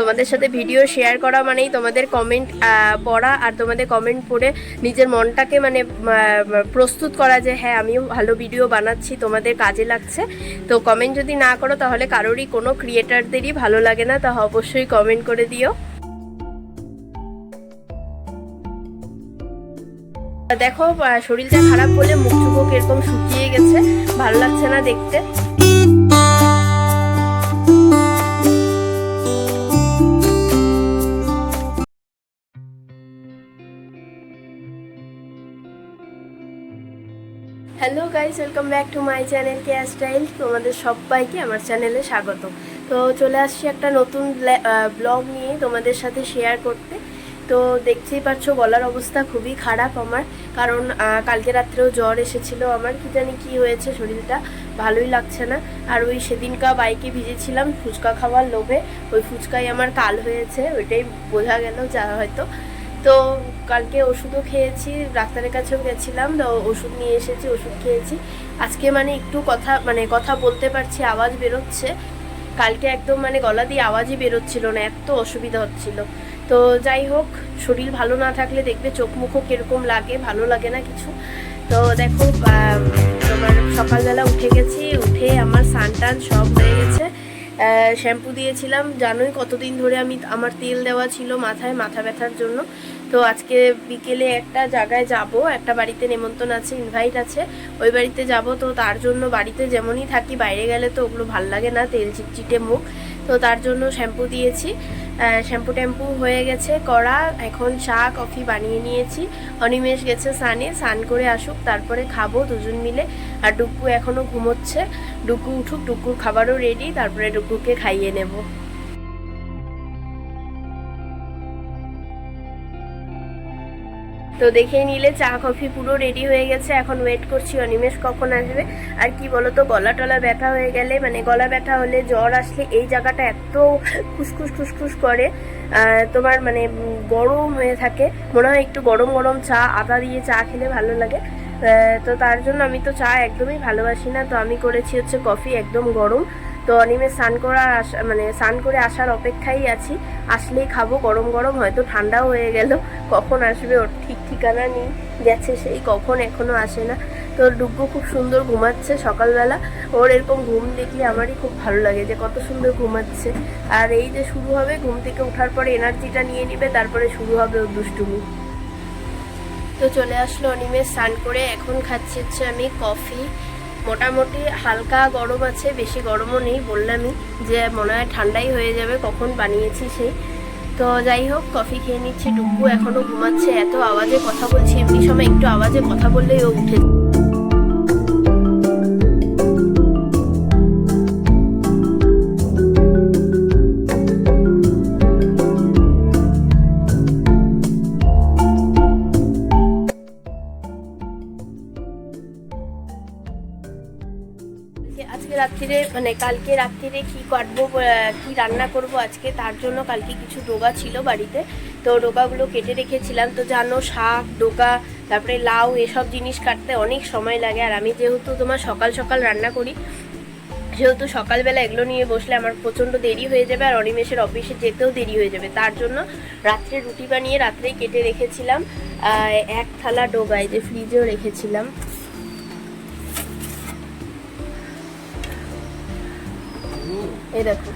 তোমাদের সাথে video share করা মানেই তোমাদের কমেন্ট পড়া আর তোমাদের কমেন্ট পড়ে নিজের মনটাকে মানে প্রস্তুত করা যে হ্যাঁ আমিও ভালো ভিডিও বানাচ্ছি, তোমাদের কাজে লাগছে। তো কমেন্ট যদি না করো তাহলে কারোরই কোনো ক্রিয়েটারদেরই ভালো লাগে না, তা অবশ্যই কমেন্ট করে দিও। দেখো শরীরটা খারাপ বলে মুখ চুখো এরকম শুকিয়ে গেছে, ভালো লাগছে না দেখতে। Hello guys welcome back to my channel care style তোমাদের সবাইকে আমার চ্যানেলে স্বাগত। তো চলে আসছি একটা নতুন ব্লগ নিয়ে তোমাদের সাথে শেয়ার করতে। তো দেখতেই পাচ্ছ, গলার অবস্থা খুবই খারাপ আমার। কারণ কালকে রাত্রেও জ্বর এসেছিল আমার। কি জানি কি হয়েছে, শরীরটা ভালোই লাগছে না। আর ওই সেদিনকা বাইকে ভিজেছিলাম ফুচকা খাওয়ার লোভে। ওই ফুচকাই আমার কাল হয়েছে, ওইটাই বোঝা গেল যা হয়তো। তো কালকে ওষুধও খেয়েছি, ডাক্তারের কাছেও গেছিলাম, তো ওষুধ নিয়ে এসেছি, ওষুধ খেয়েছি। আজকে মানে একটু কথা মানে কথা বলতে পারছি, আওয়াজ বেরোচ্ছে। কালকে একদম মানে গলা দিয়ে আওয়াজই বেরোচ্ছিল না, এত অসুবিধা হচ্ছিল। তো যাই হোক, শরীর ভালো না থাকলে দেখবে চোখ মুখও কীরকম লাগে, ভালো লাগে না কিছু। তো দেখো তোমার সকালবেলা উঠে গেছি, উঠে আমার সান টান সব হয়ে গেছে। শ্যাম্পু দিয়েছিলাম, জানোই কতদিন ধরে আমি আমার তেল দেওয়া ছিল মাথায়, মাথা ব্যথার জন্য। তো আজকে বিকেলে একটা জায়গায় যাব, একটা বাড়িতে নেমন্তন্ন আছে ইনভাইট আছে। ওই বাড়িতে যাব তো তার জন্য বাড়িতে যেমনই থাকি, বাইরে গেলে তো ওগুলো ভালো লাগে না, তেল চিটচিটে মুখ। তো তার জন্য শ্যাম্পু দিয়েছি। শ্যাম্পু ট্যাম্পু হয়ে গেছে করা এখন চা, কফি বানিয়ে নিয়েছি। অনিমেষ গেছে সানে স্নান করে আসুক, তারপরে খাব দুজন মিলে। আর ডুকু এখনও ঘুমোচ্ছে। ডুকু উঠুক, ডুকুর খাবারও রেডি তারপরে ডুকুকে খাইয়ে নেব। তো দেখে নিলে, চা, কফি পুরো রেডি হয়ে গেছে। এখন ওয়েট করছি অনিমেষ কখন আসবে। আর কি বলতো গলা টলা ব্যথা হয়ে গেলে মানে গলা ব্যথা হলে, জ্বর আসলে এই জায়গাটা এত খুসখুস খুসখুস করে তোমার মানে গরম হয়ে থাকে। মনে হয় একটু গরম গরম চা, আদা দিয়ে চা খেলে ভালো লাগে। তো তার জন্য আমি তো চা একদমই ভালোবাসি না। তো আমি করেছি হচ্ছে কফি, একদম গরম। তো অনিমে স্নান করার আসা মানে স্নান করে আসার অপেক্ষাই আছি। আসলেই খাব, গরম গরম, হয়তো ঠান্ডাও হয়ে গেল। কখন আসবে ওর ঠিক ঠিকানা নেই। গেছে সেই, কখন এখনও আসে না। তো ডুগ্গু খুব সুন্দর ঘুমাচ্ছে সকালবেলা। ওর এরকম ঘুম দেখলে আমারই খুব ভালো লাগে যে কত সুন্দর ঘুমাচ্ছে। আর এই যে শুরু হবে, ঘুম থেকে ওঠার পরে এনার্জিটা নিয়ে নিবে, তারপরে শুরু হবে ওর দুষ্টুমি। তো চলে আসলো অনিমেষ স্নান করে। এখন খাচ্ছি হচ্ছে আমি কফি। মোটামুটি হালকা গরম আছে, বেশি গরমও নেই বললামই যে মনে হয় ঠান্ডাই হয়ে যাবে, কখন বানিয়েছি সেই। তো যাই হোক, কফি খেয়ে নিচ্ছে ডুব্বু এখনও ঘুমাচ্ছে, এত আওয়াজে কথা বলছি, এমনি সময় একটু আওয়াজে কথা বললেই ও উঠে রাত্রিরে মানে কালকে রাত্রিরে কি কাটবো কি রান্না করব আজকে, তার জন্য কালকে কিছু ডোগা ছিল বাড়িতে। তো ডোগাগুলো কেটে রেখেছিলাম। তো জানো, শাক, ডোগা, তারপরে লাউ, এসব জিনিস কাটতে অনেক সময় লাগে। আর আমি যেহেতু তোমার সকাল সকাল রান্না করি যেহেতু সকালবেলা এগুলো নিয়ে বসলে আমার প্রচণ্ড দেরি হয়ে যাবে আর অনিমেষের অফিসে যেতেও দেরি হয়ে যাবে। তার জন্য রাত্রে রুটি বানিয়ে রাত্রেই কেটে রেখেছিলাম। এক থালা ডোগায় যে ফ্রিজেও রেখেছিলাম। এই দেখো।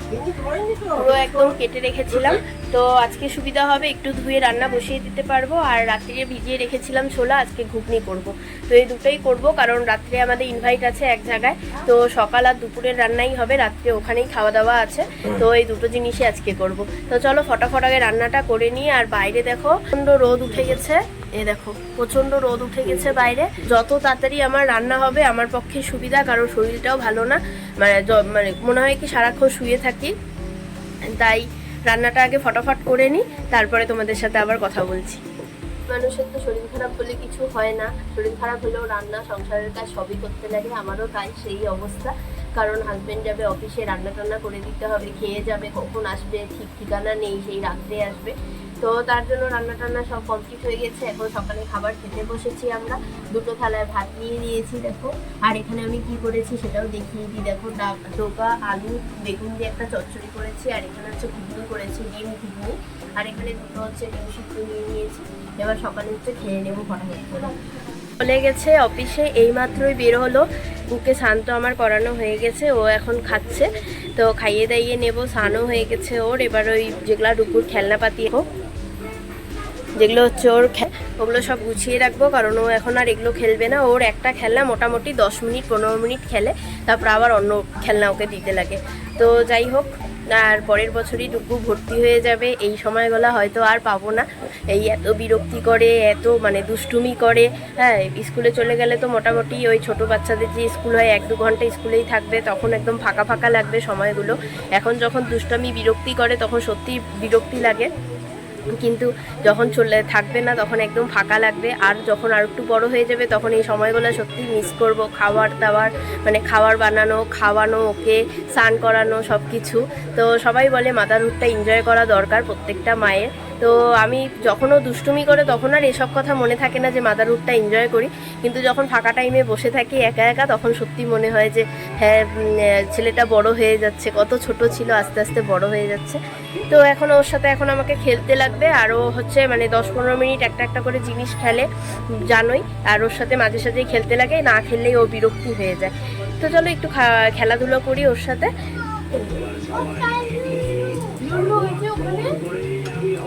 একদম কেটে রেখেছিলাম। তো আজকে সুবিধা হবে, একটু ধুয়ে রান্না বসিয়ে দিতে পারব। আর রাত্রিরে ভিজিয়ে রেখেছিলাম ছোলা, আজকে ঘুগনি করব। তো এই দুটোই করব, কারণ রাত্রে আমাদের ইনভাইট আছে এক জায়গায়। তো সকাল আর দুপুরের রান্নাই হবে, রাত্রে ওখানেই খাওয়া দাওয়া আছে। তো এই দুটো জিনিসই আজকে করব। তো চলো, ফটাফট আগে রান্নাটা করে নিই। আর বাইরে দেখো, প্রচণ্ড রোদ উঠে গেছে। এ দেখো, প্রচণ্ড রোদ উঠে গেছে বাইরে। যত তাড়াতাড়ি আমার রান্না হবে, আমার পক্ষে সুবিধা, কারণ শরীরটাও ভালো না। মানে মানে মনে হয় কি সারাক্ষণ শুয়ে থাকি। তাই রান্নাটা আগে ফটাফট করে নিই, তারপরে তোমাদের সাথে আবার কথা বলছি। মানুষের তো শরীর খারাপ হলে কিছু হয় না। শরীর খারাপ হলেও রান্না, সংসারের কাজ সবই করতে লাগে, আমারও তাই সেই অবস্থা। কারণ হাজব্যান্ড যাবে অফিসে রান্না টান্না করে দিতে হবে, খেয়ে যাবে, কখন আসবে, ঠিক ঠিকানা নেই, সেই রাত্রে আসবে। তো তার জন্য রান্না টান্না সব কমপ্লিট হয়ে গেছে। এখন সকালে খাবার খেতে বসেছি আমরা। দুটো থালায় ভাত নিয়ে নিয়েছি, দেখো। আর এখানে আমি কি করেছি সেটাও দেখিয়ে দিই। দেখো ডোকা আলু, বেগুন দিয়ে একটা চচ্চড়ি করেছি। আর এখানে হচ্ছে ঘুগনি করেছি, ডিম, ঘুগনি। আর এখানে দুটো হচ্ছে ডিম সিদ্ধ নিয়ে নিয়েছি। এবার সকালে হচ্ছে খেয়ে নেব ফটাফট করে। চলে গেছে অফিসে, এইমাত্রই বের হলো। বুকে শান্ত আমার করানো হয়ে গেছে, ও এখন খাচ্ছে। তো খাইয়ে দাইয়ে নেব, স্নানও হয়ে গেছে ওর। এবার ওই যেগুলা দুপুর খেলনা পাতি হোক যেগুলো হচ্ছে ওর ওগুলো সব গুছিয়ে রাখব, কারণ ও এখন আর এগুলো খেলবে না। ওর একটা খেলনা মোটামুটি দশ মিনিট, পনেরো মিনিট খেলে, তারপর আবার অন্য খেলনা ওকে দিতে লাগে। তো যাই হোক, আর পরের বছরই ডুগু ভর্তি হয়ে যাবে। এই সময়গুলো হয়তো আর পাবো না। এই এত বিরক্তি করে, এত মানে দুষ্টুমি করে হ্যাঁ স্কুলে চলে গেলে তো মোটামুটি ওই ছোট বাচ্চাদের যে স্কুল হয়, এক দু ঘণ্টা স্কুলেই থাকবে, তখন একদম ফাঁকা ফাঁকা লাগবে সময়গুলো। এখন যখন দুষ্টামি, বিরক্তি করে, তখন সত্যি বিরক্তি লাগে। কিন্তু যখন চলে থাকবে না, তখন একদম ফাঁকা লাগবে। আর যখন আর একটু বড় হয়ে যাবে, তখন এই সময়গুলো সত্যি মিস করব। খাবার দাবার মানে খাবার বানানো, খাওয়ানো, ওকে স্নান করানো সব কিছু তো সবাই বলে মাদারহুডটা এনজয় করা দরকার প্রত্যেকটা মায়ের। তো আমি যখনও দুষ্টুমি করে তখন আর এসব কথা মনে থাকে না যে মাদারহুডটা এনজয় করি কিন্তু যখন ফাঁকা টাইমে বসে থাকি একা একা তখন সত্যি মনে হয় যে হ্যাঁ ছেলেটা বড় হয়ে যাচ্ছে কত ছোট ছিল আস্তে আস্তে বড় হয়ে যাচ্ছে তো এখন ওর সাথে এখন আমাকে খেলতে লাগবে আরও হচ্ছে মানে দশ পনেরো মিনিট একটা একটা করে জিনিস খেলে জানোই আর ওর সাথে মাঝে সাঝেই খেলতে লাগে না খেললেই ও বিরক্তি হয়ে যায় তো চলো একটু খেলাধুলো করি ওর সাথে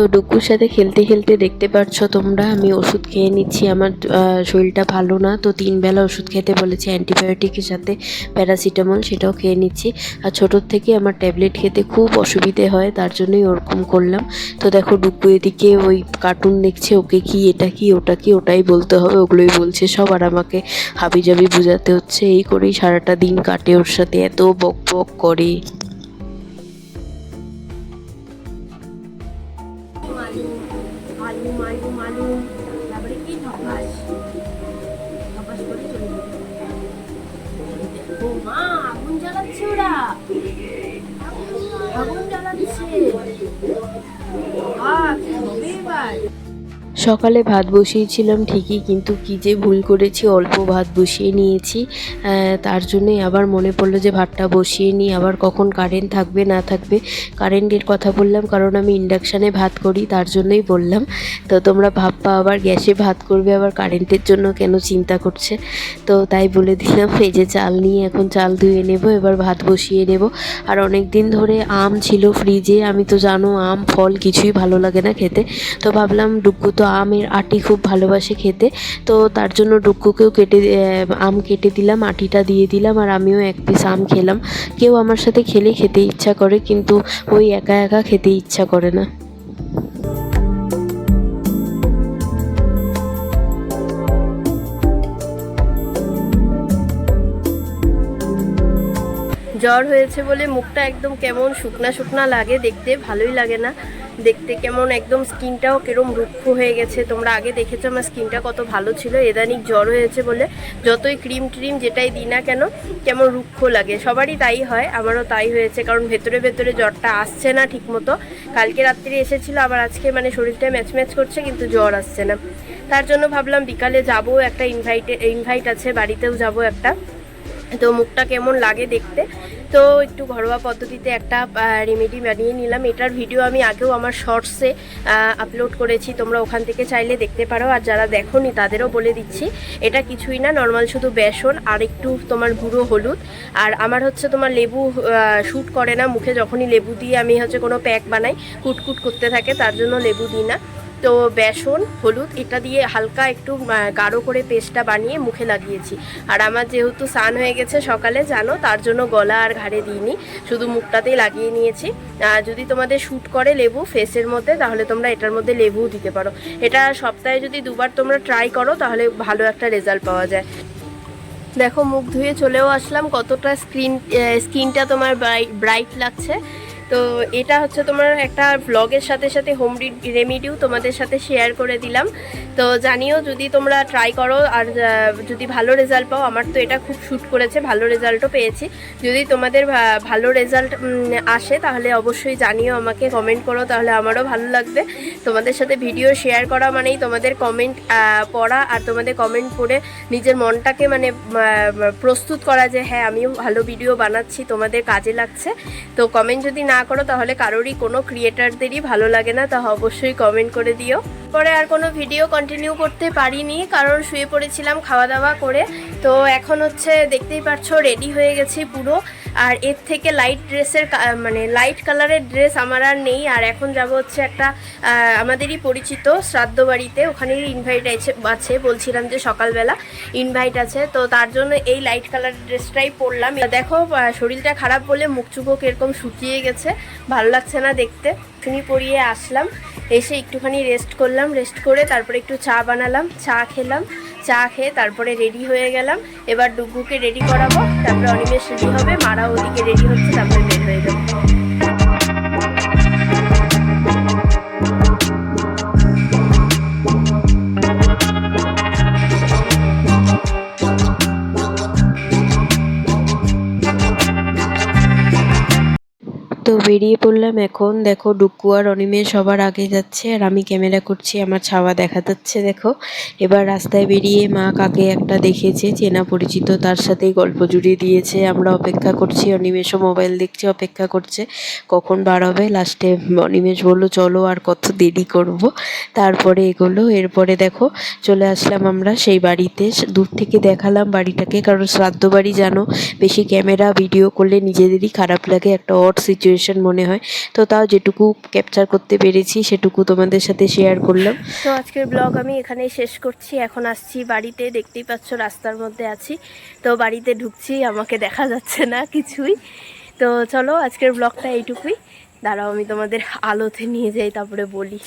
তো ডুকুর সাথে খেলতে খেলতে দেখতে পাচ্ছ তোমরা, আমি ওষুধ খেয়ে নিচ্ছি, আমার শরীরটা ভালো না, তো তিন বেলা ওষুধ খেতে বলেছি অ্যান্টিবায়োটিকের সাথে প্যারাসিটামল সেটাও খেয়ে নিচ্ছি। আর ছোটোর থেকে আমার ট্যাবলেট খেতে খুব অসুবিধে হয়, তার জন্যই ওরকম করলাম। তো দেখো ডুকু এদিকে ওই কার্টুন দেখছে, ওকে কি, এটা কি, ওটা কি, ওটাই বলতে হবে, ওগুলোই বলছে সব, আর আমাকে হাবি জাবি বোঝাতে হচ্ছে, এই করেই সারাটা দিন কাটে ওর সাথে, এত বক বক করে। じゃなちゅら সকালে ভাত বসিয়েছিলাম, ঠিকই কিন্তু কি যে ভুল করেছি, অল্প ভাত বসিয়ে নিয়েছি। তার জন্যই আবার মনে পড়ল যে ভাতটা বসিয়ে নিই, আবার কখন কারেন্ট থাকবে, না থাকবে। কারেন্টের কথা বললাম, কারণ আমি ইন্ডাকশানে ভাত করি, তার জন্যই বললাম। তো তোমরা ভাববা, আবার গ্যাসে ভাত করবে, আবার কারেন্টের জন্য কেন চিন্তা করছে? তো তাই বলে দিলাম, এই যে চাল নিয়ে এখন চাল ধুয়ে নেব, এবার ভাত বসিয়ে নেব। আর অনেক দিন ধরে আম ছিল ফ্রিজে আমি তো জানো আম, ফল কিছুই ভালো লাগে না খেতে। তো ভাবলাম ডুগ্গু তো আমের আটি খুব ভালোবাসে খেতে। তো তার জন্য ডুগ্গুকেও কেটে আম কেটে দিলাম, আটিটা দিয়ে দিলাম, আর আমিও এক পিস আম খেলাম। কেউ আমার সাথে খেলে খেতে ইচ্ছা করে, কিন্তু ওই একা একা খেতে ইচ্ছা করে না। জ্বর হয়েছে বলে মুখটা একদম কেমন শুকনা শুকনা লাগে, দেখতে ভালোই লাগে না। দেখতে কেমন, একদম স্কিনটাও কেরম রুক্ষ হয়ে গেছে। তোমরা আগে দেখেছ আমার স্কিনটা কত ভালো ছিল, এদানিক জ্বর হয়েছে বলে। যতই ক্রিম ট্রিম যেটাই দিই না কেন, কেমন রুক্ষ লাগে। সবারই তাই হয়, আমারও তাই হয়েছে। কারণ ভেতরে ভেতরে জ্বরটা আসছে না ঠিকমতো। কালকে রাত্রি এসেছিল, আবার আজকে মানে শরীরটা ম্যাচ ম্যাচ করছে, কিন্তু জ্বর আসছে না। তার জন্য ভাবলাম বিকালে যাব, একটা ইনভাইটে ইনভাইট আছে, বাড়িতেও যাব একটা। তো মুখটা কেমন লাগে দেখতে। তো একটু ঘরোয়া পদ্ধতিতে একটা রেমেডি বানিয়ে নিলাম। এটার ভিডিও আমি আগেও আমার শর্টসে আপলোড করেছি। তোমরা ওখান থেকে চাইলে দেখতে পারো। আর যারা দেখোনি, তাদেরও বলে দিচ্ছি, এটা কিছুই না নর্মাল শুধু বেসন আর একটু তোমার গুঁড়ো হলুদ। আর আমার হচ্ছে তোমার লেবু শ্যুট করে না। মুখে যখনই লেবু দিয়ে আমি হচ্ছে কোনো প্যাক বানাই, কুটকুট করতে থাকে, তার জন্য লেবু দিই না। তো বেসন, হলুদ, এটা দিয়ে হালকা একটু গাঢ় করে পেস্টটা বানিয়ে মুখে লাগিয়েছি। আর আমার যেহেতু স্নান হয়ে গেছে সকালে, জানো, তার জন্য গলা আর ঘাড়ে দিইনি, শুধু মুখটাতেই লাগিয়ে নিয়েছি। যদি তোমাদের শ্যুট করে লেবু ফেসের মধ্যে, তাহলে তোমরা এটার মধ্যে লেবুও দিতে পারো। এটা সপ্তাহে যদি দুবার তোমরা ট্রাই করো, তাহলে ভালো একটা রেজাল্ট পাওয়া যায়। দেখো, মুখ ধুয়ে চলেও আসলাম। কতটা স্ক্রিন স্কিনটা তোমার ব্রাইট লাগছে। তো এটা হচ্ছে তোমার একটা ব্লগের সাথে সাথে হোম রেমিডিও তোমাদের সাথে শেয়ার করে দিলাম। তো জানিও যদি তোমরা ট্রাই করো আর যদি ভালো রেজাল্ট পাও, আমার তো এটা খুব শ্যুট করেছে, ভালো রেজাল্টও পেয়েছি। যদি তোমাদের ভালো রেজাল্ট আসে, তাহলে অবশ্যই জানিও আমাকে কমেন্ট করো, তাহলে আমারও ভালো লাগবে। তোমাদের সাথে ভিডিও শেয়ার করা মানেই তোমাদের কমেন্ট পড়া আর তোমাদের কমেন্ট পড়ে নিজের মনটাকে মানে প্রস্তুত করা যে হ্যাঁ আমিও ভালো ভিডিও বানাচ্ছি, তোমাদের কাজে লাগছে। তো কমেন্ট যদি না করো, তাহলে কারোরই কোনো ক্রিয়েটারদেরই ভালো লাগে না, তা অবশ্যই কমেন্ট করে দিও। পরে আর কোনো ভিডিও কন্টিনিউ করতে পারিনি, কারণ শুয়ে পড়েছিলাম খাওয়া দাওয়া করে। তো এখন হচ্ছে দেখতেই পাচ্ছ রেডি হয়ে গেছি পুরো। আর এর থেকে লাইট ড্রেসের মানে লাইট কালারের ড্রেস আমার আর নেই। আর এখন যাব হচ্ছে একটা আমাদেরই পরিচিত শ্রাদ্ধ বাড়িতে। ওখানেই ইনভাইট আছে আছে, বলছিলাম যে সকালবেলা ইনভাইট আছে। তো তার জন্য এই লাইট কালার ড্রেসটাই পরলাম। দেখো শরীরটা খারাপ বলে মুখ চুখো এরকম শুকিয়ে গেছে। ভালো লাগছে না দেখতে। একটুখানি পরিয়ে আসলাম। এসে একটুখানি রেস্ট করলাম। রেস্ট করে তারপরে একটু চা বানালাম, চা খেলাম। চা খেয়ে তারপরে রেডি হয়ে গেলাম। এবার ডুগুকে রেডি করাবো, তারপরে অনিমেষ রেডি হবে মারা ওদিকে রেডি হচ্ছে, তারপরে বের হয়ে যাব। তো বেরিয়ে পড়লাম এখন। দেখো, ডুকু আর অনিমেষ সবার আগে যাচ্ছে, আর আমি ক্যামেরা করছি, আমার ছাওয়া দেখা যাচ্ছে, দেখো। এবার রাস্তায় বেরিয়ে মা কাকে একটা দেখেছে, চেনা পরিচিত, তার সাথেই গল্প জুড়ে দিয়েছে। আমরা অপেক্ষা করছি অনিমেষও মোবাইল দেখছে, অপেক্ষা করছে, কখন বার হবে? লাস্টে অনিমেষ বলল, চলো আর কত দেরি করব? তারপরে এগোলো, এরপরে দেখো, চলে আসলাম আমরা সেই বাড়িতে। দূর থেকে দেখালাম বাড়িটাকে, কারণ শ্রাদ্ধ বাড়ি জানো, বেশি ক্যামেরা, ভিডিও করলে নিজেদেরই খারাপ লাগে, একটা অড সিচুয়েশন মনে হয়। তো তাও যেটুকু ক্যাপচার করতে পেরেছি, সেটুকু তোমাদের সাথে শেয়ার করলাম। তো আজকের ব্লগ আমি এখানেই শেষ করছি। এখন আসছি বাড়িতে, দেখতেই পাচ্ছ রাস্তার মধ্যে আছি। তো বাড়িতে ঢুকছি, আমাকে দেখা যাচ্ছে না কিছুই। তো চলো আজকের ব্লগটা এইটুকুই। দাঁড়াও, আমি তোমাদের আলোতে নিয়ে যাই, তারপরে বলি।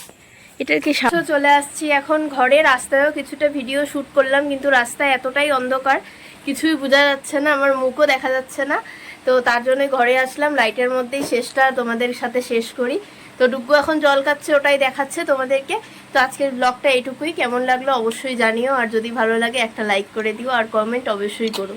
এটার কি চলে আসছি এখন ঘরে। রাস্তায়ও কিছুটা ভিডিও শ্যুট করলাম, কিন্তু রাস্তায় এতটাই অন্ধকার, কিছুই বোঝা যাচ্ছে না, আমার মুখও দেখা যাচ্ছে না। তো তার জন্য ঘরে আসলাম লাইটের মধ্যেই শেষটা তোমাদের সাথে শেষ করি। তো ডুগ্গু এখন জল কাচ্ছে ওটাই দেখাচ্ছে তোমাদেরকে। তো আজকের ব্লগটা এটুকুই কেমন লাগল অবশ্যই জানিও, আর যদি ভালো লাগে একটা লাইক করে দিও, আর কমেন্ট অবশ্যই করো।